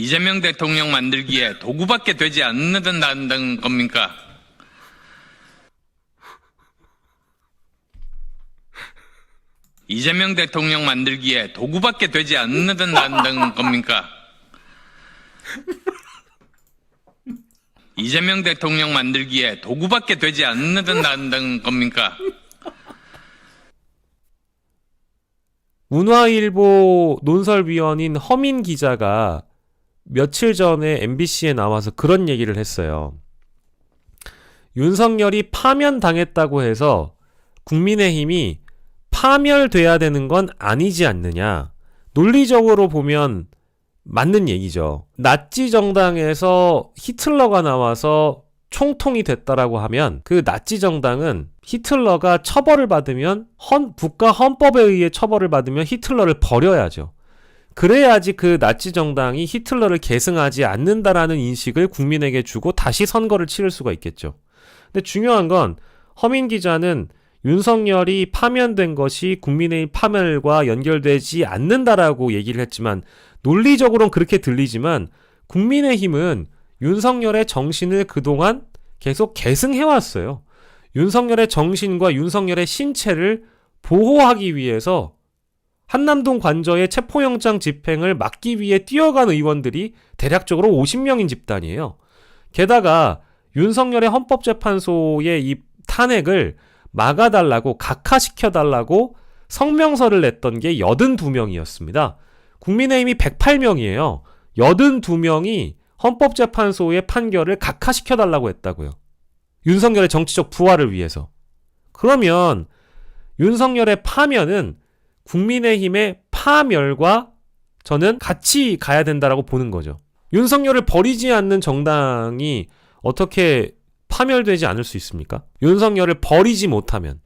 이재명 대통령 만들기에 도구밖에 되지 않는다는 겁니까? 이재명 대통령 만들기에 도구밖에 되지 않는다는 겁니까? 이재명 대통령 만들기에 도구밖에 되지 않는다는 겁니까? 문화일보 논설위원인 허민 기자가 며칠 전에 MBC에 나와서 그런 얘기를 했어요. 윤석열이 파면당했다고 해서 국민의힘이 파멸돼야 되는 건 아니지 않느냐. 논리적으로 보면 맞는 얘기죠. 나치 정당에서 히틀러가 나와서 총통이 됐다라고 하면 그 나치 정당은 히틀러가 처벌을 받으면 헌, 국가 헌법에 의해 처벌을 받으면 히틀러를 버려야죠. 그래야지 그 나치 정당이 히틀러를 계승하지 않는다라는 인식을 국민에게 주고 다시 선거를 치를 수가 있겠죠. 근데 중요한 건 허민 기자는 윤석열이 파면된 것이 국민의힘 파멸과 연결되지 않는다라고 얘기를 했지만 논리적으로는 그렇게 들리지만 국민의힘은 윤석열의 정신을 그동안 계속 계승해왔어요. 윤석열의 정신과 윤석열의 신체를 보호하기 위해서 한남동 관저의 체포영장 집행을 막기 위해 뛰어간 의원들이 대략적으로 50명인 집단이에요. 게다가 윤석열의 헌법재판소의 이 탄핵을 막아달라고 각하시켜달라고 성명서를 냈던 게 82명이었습니다. 국민의힘이 108명이에요. 82명이 헌법재판소의 판결을 각하시켜달라고 했다고요. 윤석열의 정치적 부활을 위해서. 그러면 윤석열의 파면은 국민의힘의 파멸과 저는 같이 가야 된다라고 보는 거죠. 윤석열을 버리지 않는 정당이 어떻게 파멸되지 않을 수 있습니까? 윤석열을 버리지 못하면.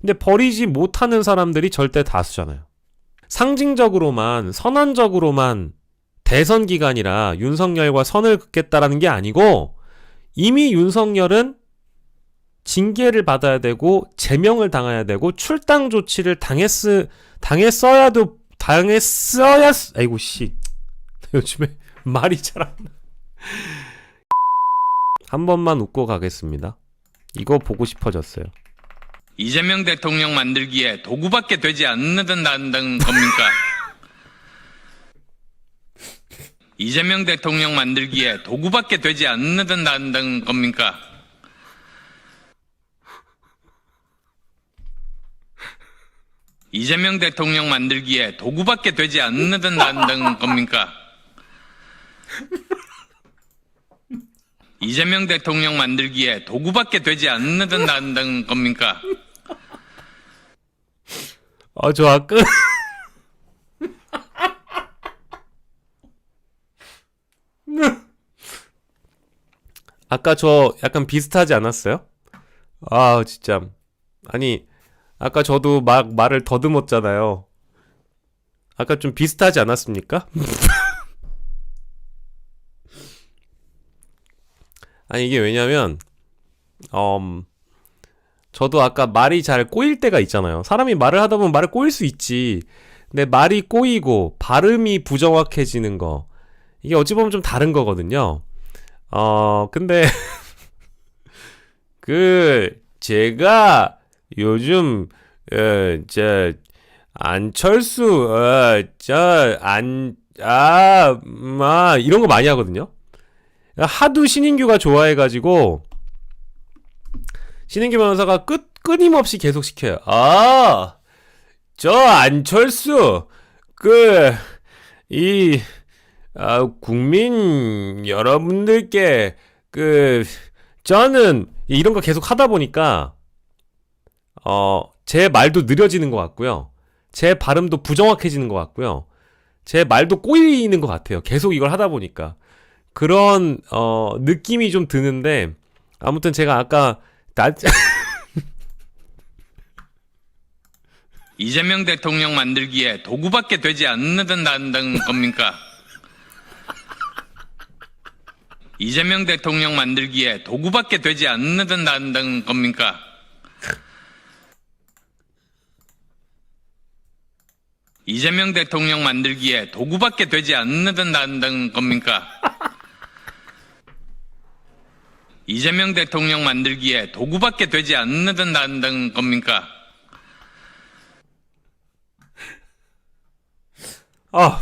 근데 버리지 못하는 사람들이 절대 다수잖아요. 상징적으로만, 선언적으로만 대선 기간이라 윤석열과 선을 긋겠다라는 게 아니고 이미 윤석열은 징계를 받아야 되고 제명을 당해야 되고 출당 조치를 당했으 당했어야도 당했어야 아이고 씨 요즘에 말이 잘 안 나. 한 번만 웃고 가겠습니다. 이거 보고 싶어졌어요. 이재명 대통령 만들기에 도구밖에 되지 않는다는 겁니까? 이재명 대통령 만들기에 도구밖에 되지 않는다는 겁니까? 이재명 대통령 만들기에 도구밖에 되지 않는다는 겁니까? 이재명 대통령 만들기에 도구밖에 되지 않는다는 겁니까? 아, 저 아까 아까 저 약간 비슷하지 않았어요? 아, 진짜. 아니, 아까 저도 막 말을 더듬었잖아요. 아까 좀 비슷하지 않았습니까? 아니, 이게 왜냐면, 음, 저도 아까 말이 잘 꼬일 때가 있잖아요. 사람이 말을 하다 보면 말을 꼬일 수 있지. 근데 말이 꼬이고 발음이 부정확해지는 거. 이게 어찌 보면 좀 다른 거거든요. 어, 근데 그 제가 요즘 어, 저 안철수 어, 저안 아, 마 이런 거 많이 하거든요. 하도 신인규가 좋아해가지고 신인규 변호사가 끝 끊임없이 계속 시켜요. 아, 저 안철수 그이 아, 국민 여러분들께 그 저는 이런 거 계속 하다 보니까 어, 제 말도 느려지는 것 같고요. 제 발음도 부정확해지는 것 같고요. 제 말도 꼬이는 것 같아요. 계속 이걸 하다 보니까. 그런, 어, 느낌이 좀 드는데, 아무튼 제가 아까, 나, 이재명 대통령 만들기에 도구밖에 되지 않는다는 겁니까? 이재명 대통령 만들기에 도구밖에 되지 않는다는 겁니까? 이재명 대통령 만들기에 도구밖에 되지 않는다는 겁니까? 이재명 대통령 만들기에 도구밖에 되지 않는다는 겁니까? 아,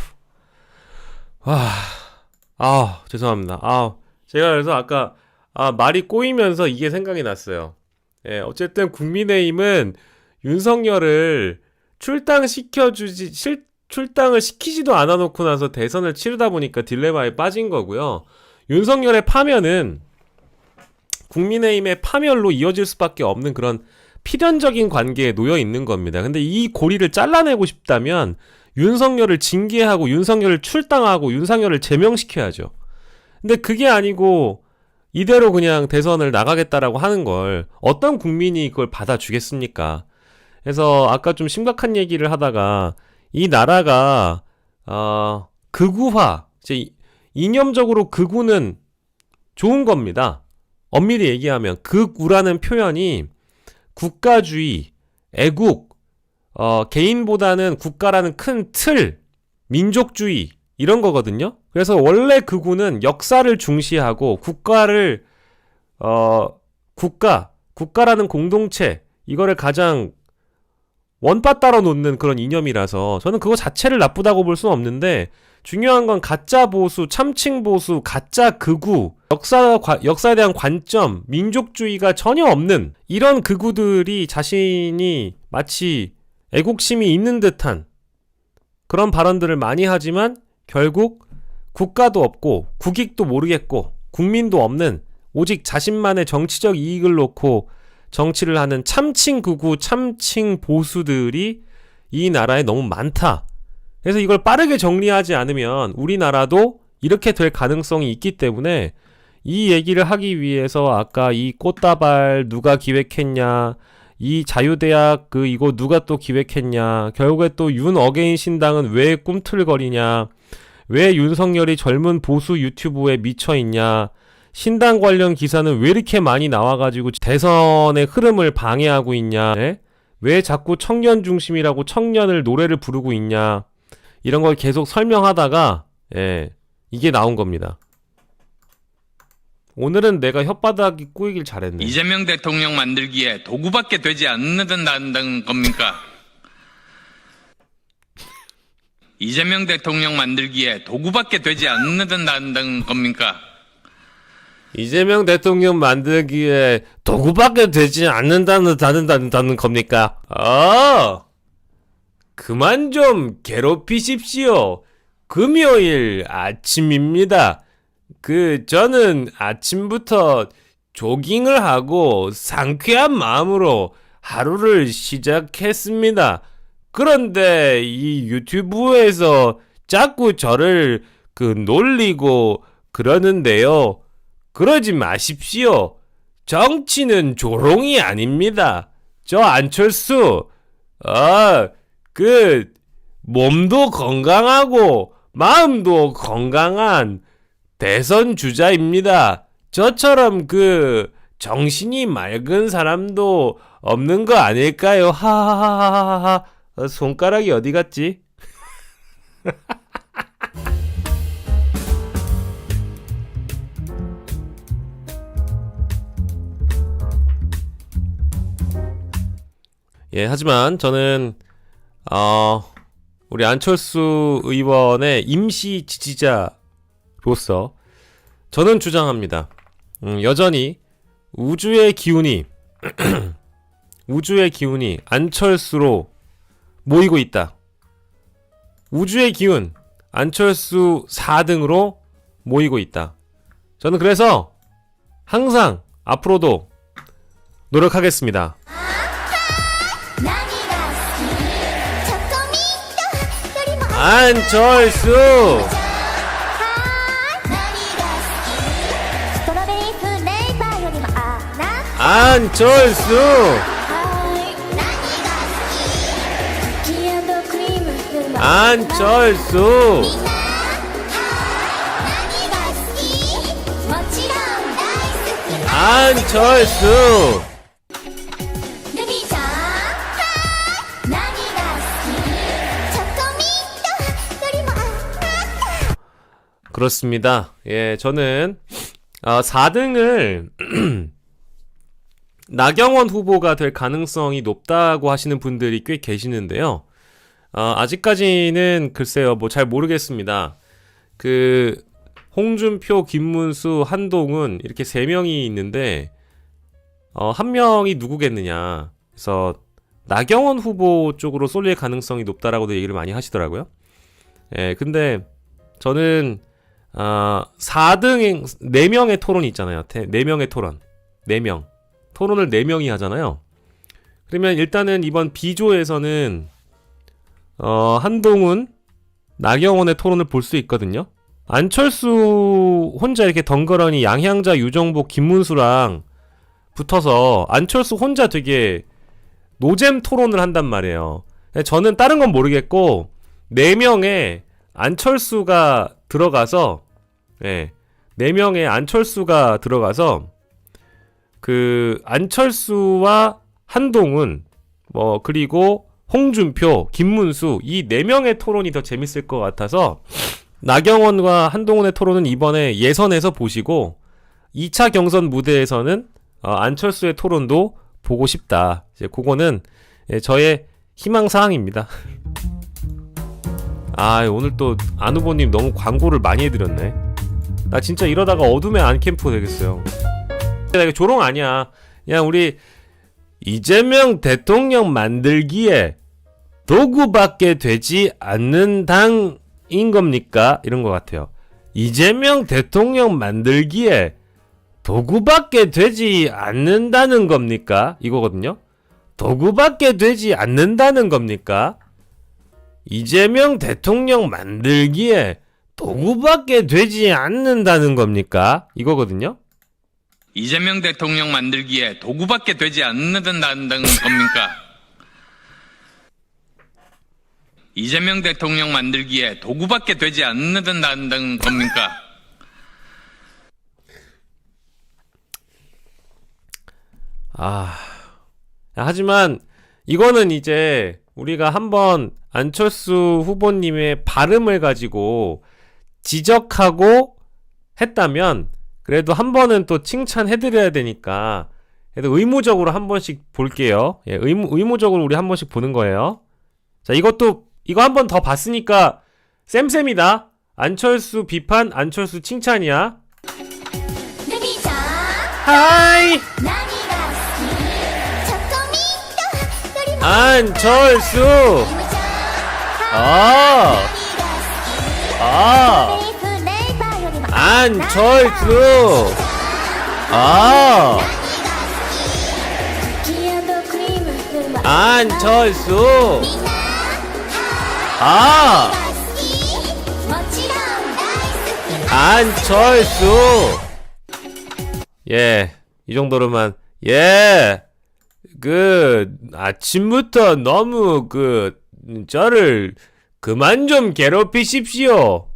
아, 아, 죄송합니다. 아, 제가 그래서 아까 아, 말이 꼬이면서 이게 생각이 났어요. 예, 어쨌든 국민의힘은 윤석열을 출당 시켜주지, 실, 출당을 시키지도 않아 놓고 나서 대선을 치르다 보니까 딜레마에 빠진 거고요. 윤석열의 파면은 국민의힘의 파멸로 이어질 수밖에 없는 그런 필연적인 관계에 놓여 있는 겁니다. 근데 이 고리를 잘라내고 싶다면 윤석열을 징계하고 윤석열을 출당하고 윤석열을 제명시켜야죠. 근데 그게 아니고 이대로 그냥 대선을 나가겠다라고 하는 걸 어떤 국민이 그걸 받아주겠습니까? 그래서 아까 좀 심각한 얘기를 하다가 이 나라가 어, 극우화, 이제 이- 이념적으로 극우는 좋은 겁니다. 엄밀히 얘기하면 극우라는 표현이 국가주의, 애국, 어, 개인보다는 국가라는 큰 틀, 민족주의, 이런 거거든요. 그래서 원래 극우는 역사를 중시하고 국가를, 어, 국가, 국가라는 공동체, 이거를 가장 원바 따로 놓는 그런 이념이라서 저는 그거 자체를 나쁘다고 볼 수는 없는데 중요한 건 가짜 보수, 참칭 보수, 가짜 극우, 역사, 과- 역사에 대한 관점, 민족주의가 전혀 없는 이런 극우들이 자신이 마치 애국심이 있는 듯한 그런 발언들을 많이 하지만 결국 국가도 없고 국익도 모르겠고 국민도 없는 오직 자신만의 정치적 이익을 놓고 정치를 하는 참칭 극우, 참칭 보수들이 이 나라에 너무 많다. 그래서 이걸 빠르게 정리하지 않으면 우리나라도 이렇게 될 가능성이 있기 때문에 이 얘기를 하기 위해서 아까 이 꽃다발 누가 기획했냐, 이 자유대학 그 이거 누가 또 기획했냐, 결국에 또 윤 어게인 신당은 왜 꿈틀거리냐, 왜 윤석열이 젊은 보수 유튜브에 미쳐 있냐, 신당 관련 기사는 왜 이렇게 많이 나와가지고 대선의 흐름을 방해하고 있냐, 예? 왜 자꾸 청년 중심이라고 청년을 노래를 부르고 있냐, 이런 걸 계속 설명하다가, 예, 이게 나온 겁니다. 오늘은 내가 혓바닥이 꼬이길 잘했네. 이재명 대통령 만들기에 도구밖에 되지 않는다는 겁니까? 이재명 대통령 만들기에 도구밖에 되지 않는다는 겁니까? 이재명 대통령 만들기에 도구밖에 되지 않는다는 다는 다는 겁니까? 아, 그만 좀 괴롭히십시오. 금요일 아침입니다. 그 저는 아침부터 조깅을 하고 상쾌한 마음으로 하루를 시작했습니다. 그런데 이 유튜브에서 자꾸 저를 그 놀리고 그러는데요. 그러지 마십시오. 정치는 조롱이 아닙니다. 저 안철수, 아, 그, 몸도 건강하고, 마음도 건강한 대선 주자입니다. 저처럼 그, 정신이 맑은 사람도 없는 거 아닐까요? 하하하하하. 어, 손가락이 어디 갔지? 예, 하지만 저는 어 우리 안철수 의원의 임시 지지자로서 저는 주장합니다. 음, 여전히 우주의 기운이 우주의 기운이 안철수로 모이고 있다. 우주의 기운 안철수 4등으로 모이고 있다. 저는 그래서 항상 앞으로도 노력하겠습니다. 안철수 안철수 안철수 안철수 그렇습니다. 예, 저는 어, 4등을 나경원 후보가 될 가능성이 높다고 하시는 분들이 꽤 계시는데요. 어, 아직까지는 글쎄요, 뭐 잘 모르겠습니다. 그 홍준표, 김문수, 한동훈 이렇게 세 명이 있는데 어, 한 명이 누구겠느냐. 그래서 나경원 후보 쪽으로 쏠릴 가능성이 높다라고도 얘기를 많이 하시더라고요. 예, 근데 저는 아, 4등 4명의 토론이 있잖아요. 4명의 토론. 4명. 토론을 4명이 하잖아요. 그러면 일단은 이번 B조에서는 어, 한동훈, 나경원의 토론을 볼 수 있거든요. 안철수 혼자 이렇게 덩그러니 양향자, 유정복, 김문수랑 붙어서 안철수 혼자 되게 노잼 토론을 한단 말이에요. 저는 다른 건 모르겠고 네 명의 안철수가 들어가서 예. 네 명의 안철수가 들어가서 그 안철수와 한동훈 뭐 그리고 홍준표, 김문수 이 네 명의 토론이 더 재밌을 것 같아서 나경원과 한동훈의 토론은 이번에 예선에서 보시고 2차 경선 무대에서는 어, 안철수의 토론도 보고 싶다. 이제 그거는 예, 저의 희망 사항입니다. 아 오늘 또 안 후보님 너무 광고를 많이 해드렸네. 나 진짜 이러다가 어둠의 안 캠프 되겠어요. 나 이거 조롱 아니야. 그냥 우리 이재명 대통령 만들기에 도구밖에 되지 않는 당인 겁니까? 이런 것 같아요. 이재명 대통령 만들기에 도구밖에 되지 않는다는 겁니까? 이거거든요. 도구밖에 되지 않는다는 겁니까? 이재명 대통령 만들기에 도구밖에 되지 않는다는 겁니까? 이거거든요. 이재명 대통령 만들기에 도구밖에 되지 않는다는 겁니까? 이재명 대통령 만들기에 도구밖에 되지 않는다는 겁니까? 아, 하지만 이거는 이제 우리가 한번 안철수 후보님의 발음을 가지고 지적하고 했다면 그래도 한 번은 또 칭찬해드려야 되니까 그래도 의무적으로 한 번씩 볼게요. 예, 의무, 의무적으로 우리 한 번씩 보는 거예요. 자, 이것도 이거 한 번 더 봤으니까 쌤쌤이다. 안철수 비판, 안철수 칭찬이야. 하이. 안철수. 아. 아. 안철수. 아. 안철수. 아. 안철수. 예. 이 정도로만 예. 그 아침부터 너무 그 저를 그만 좀 괴롭히십시오.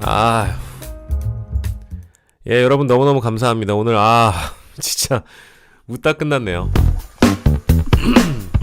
아휴. 예, 여러분 너무너무 감사합니다. 오늘, 아, 진짜, 웃다 끝났네요.